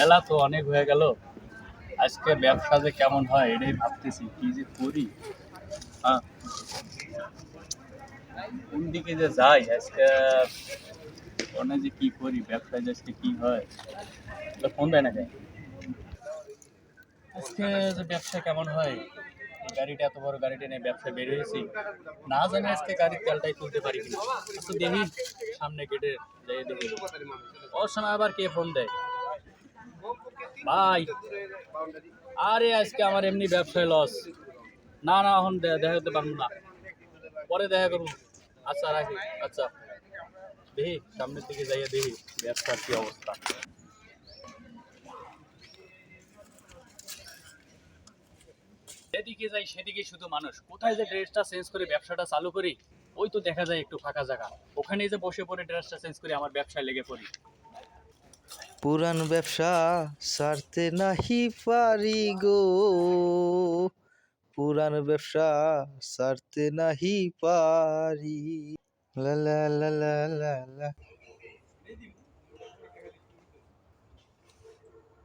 বেলা তো অনেক হয়ে গেল। আজকে ব্যবসা যে কেমন হয়, এটাই ভাবতেছি, কি যে করি? কোন দিকে যে যাই, আজকে ফোনে যে কি করি, ব্যবসায় যে আজকে কি হয় ফোন দেয় না আজকে যে ব্যবসা কেমন হয়, গাড়িটা এত বড় গাড়িটা নিয়ে ব্যবসা বের হয়েছি, না জানি আজকে গাড়ির তেলটাই তুলতে পারি কিনা। দেখি, সামনে গেটে যাই দেখি। ওর সময় আবার কে ফোন দেয়? ভাই। আরে, আজকে আমার এমনি ব্যবসায় লস না না, এখন দেখা করতে পারব না। পরে দেখা করব। আচ্ছা রাখি। আচ্ছা। দেখি, সামনের দিকে যাইয়ে দেখি ব্যবসার কি অবস্থা। যেদিকে যাই, সেদিকে শুধু মানুষ। কোথায় যে ড্রেসটা চেঞ্জ করে, ব্যবসাটা চালু করি, ওই তো দেখা যায় একটু ফাঁকা জায়গা। ওখানে যে বসে পড়ে ড্রেসটা চেঞ্জ করে, আমার ব্যবসায় লেগে পড়ি। পুরান ব্যবসা সারতে নাহি পারি গো। পুরান ব্যবসা সারতে নাহি পারি।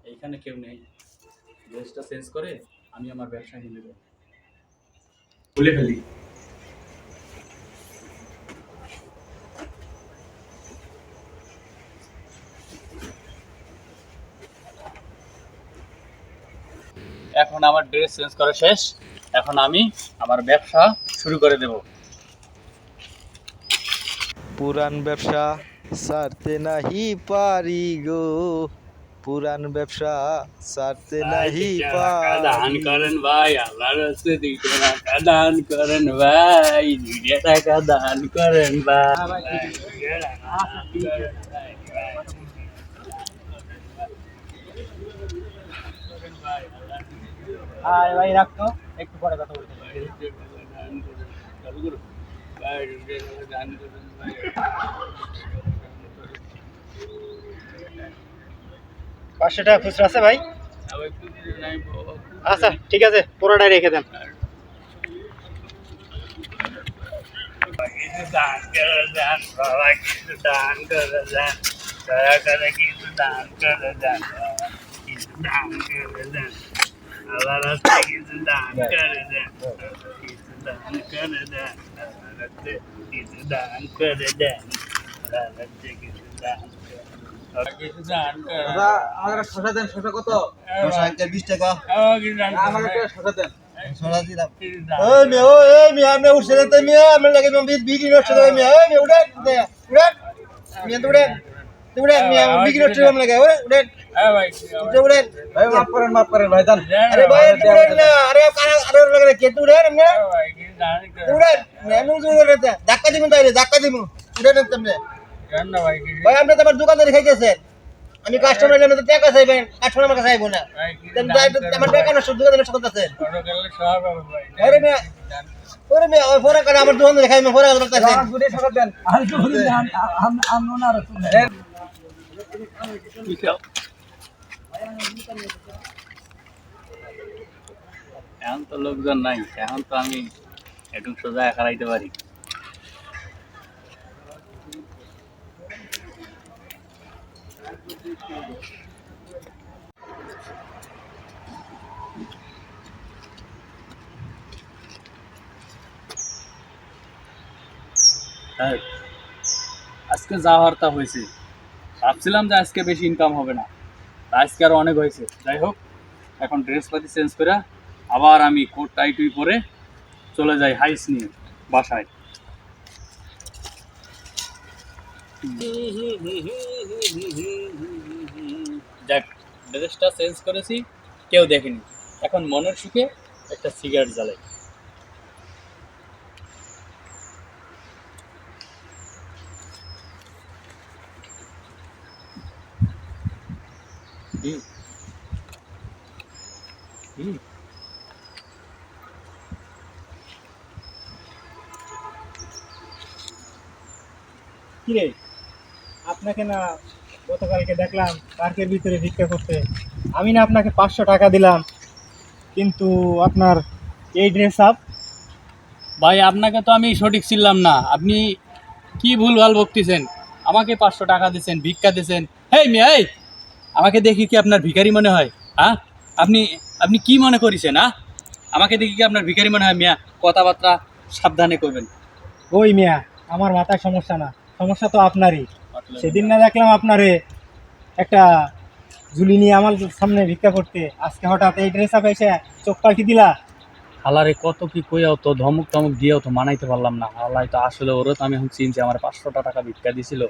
এইখানে কেউ নেই। ড্রেসটা চেঞ্জ করে আমি আমার ব্যবসা নিয়ে নেব। খুলে ফেলি। এখন আমার ড্রেস চেঞ্জ করা শেষ। এখন আমি আমার ব্যবসা শুরু করে দেব। পুরান ব্যবসা সারতে নাহি পারি গো। পুরান ব্যবসা সারতে নাহি পারি। দান করেন ভাই আল্লাহর দুইটা টাকা দান করেন ভাই। দুইটা টাকা দান করেন ভাই। আর ভাই রাখতো একটু পরে কথা বলতে পাঁচশো টাকা খুচরা আছে ভাই? আচ্ছা ঠিক আছে, পুরোটাই রেখে দেন। দান করে দেন আল্লাহর রাস্তায় কিছু দান করে দেন কিছু দান করে দেন আল্লাহর রাস্তায় কিছু দান করে দেন আল্লাহর রাস্তায় কিছু মে বিক্রি নষ্ট করে মে ওই মে উড়ে দে উড়ে মে তো উড়ে তুই উড়ে। মে আমি বিক্রি নষ্ট করে লাগে উড়ে হ্যাঁ ভাই তুই উড়ে। ভাই মাফ করেন মাফ করেন ভাই দেন আরে ভাই না। আরে আরে লাগে কে? তুই উড়ে মে হ্যাঁ ভাই কিছু দান করে উড়ে মে আমি উড়ে দে। ধাক্কা দিমু তাইলে ধাক্কা দিমু উড়ে না তুমি দেন না ভাই ভাই তো আমার দোকানে রেখে গেছেন আমি কাস্টমার এলে টাকা চাইবেন কাস্টমার আমার কাছে চাইব না। আমার টাকা দোকানে আরে ওরে ওই করে আমার আমি আমার দেন। এখন তো লোকজন নাই এখন তো আমি একটু সোজা একা রাইতে পারি। হ্যাঁ, আজকে যা হওয়ার তা হয়েছে। ভাবছিলাম যে আজকে বেশি ইনকাম হবে না। আজকে আরও অনেক হয়েছে। যাই হোক, এখন ড্রেস পাতি চেঞ্জ করে আবার আমি কোট টাইটুই পরে চলে যাই হাইস নিয়ে বাসায়। যাক ড্রেসটা চেঞ্জ করেছি, কেউ দেখেনি। এখন মনের সুখে একটা সিগারেট জ্বালাই। হুম হুম কিরে? আপনাকে না গতকালকে দেখলাম পার্কের ভিতরে ভিক্ষা করতে। আমি না আপনাকে পাঁচশো টাকা দিলাম কিন্তু আপনার এই ড্রেস আপ ভাই আপনাকে তো আমি সঠিক ছিলাম না। আপনি কি ভুলভাল বকতেছেন? আমাকে পাঁচশো টাকা দিয়েছেন ভিক্ষা দিয়েছেন হেই মিয়া আমাকে দেখি কি আপনার ভিখারি মনে হয় হ্যাঁ? আপনি আপনি কি মনে করিছেন হ্যাঁ? আমাকে দেখি কি আপনার ভিখারি মনে হয় মিয়া? কথাবার্তা সাবধানে করবেন ওই মিয়া আমার মাথায় সমস্যা না। সমস্যা তো আপনারই। সেদিন না দেখলাম আপনারে একটা ঝুলি নিয়ে আমার সামনে ভিক্ষা করতে। আজকে হঠাৎ এই ড্রেস আপ এসে চোখ পাল্টি দিলা। হালারে কত কি কইয়াও তো ধমক টমক দিয়েও তো মানাইতে পারলাম না। হালাই তো আসলে ওরও তো আমি এখন চিনছি আমার পাঁচশোটা টাকা ভিক্ষা দিছিল।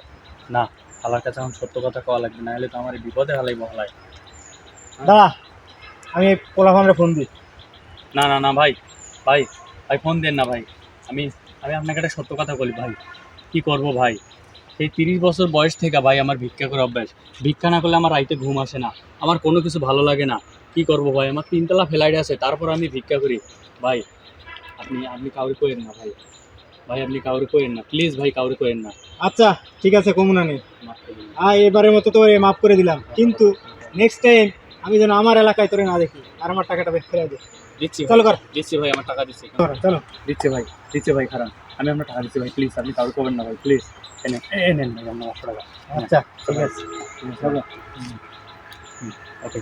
না হালার কাছে এখন সত্য কথা কওয়া লাগবে না হলে তো আমার এই বিপদে হালাই বহলাই দাঁড়া আমি পোলাফানরে ফোন দিই। না না না ভাই ভাই ভাই ফোন দেন না ভাই। আমি আমি আপনাকে একটা সত্য কথা বলি ভাই। কি করব ভাই? সেই তিরিশ বছর বয়স থেকে ভাই আমার ভিক্ষা করে অভ্যাস। ভিক্ষা না করলে আমার রাইতে ঘুম আসে না। আমার কোনো কিছু ভালো লাগে না। কি করব ভাই? আমার তিনতলা ফ্লাইট আছে তারপর আমি ভিক্ষা করি। ভাই আপনি আপনি কাউরে করেন না ভাই। ভাই আপনি কাউরে করেন না। প্লিজ ভাই কাউরে করেন না। আচ্ছা ঠিক আছে কমুনা নেই। আর এবারের মতো তো মাফ করে দিলাম। কিন্তু নেক্সট টাইম আমি যেন আমার এলাকায় তোরে না দেখি আর আমার টাকাটা বেশ ফেলে দে। দিচ্ছি চলো কর। দিচ্ছি ভাই আমার টাকা দিচ্ছি। কর, চলো। দিচ্ছি ভাই দিচ্ছি ভাই খারাপ। আমি আপনার টাকা দিচ্ছি ভাই প্লিজ আপনি কাউরে করবেন না ভাই প্লিজ এনে এ নেন ভাই আপনার পাঁচশো টাকা। আচ্ছা ঠিক আছে। চলো ওকে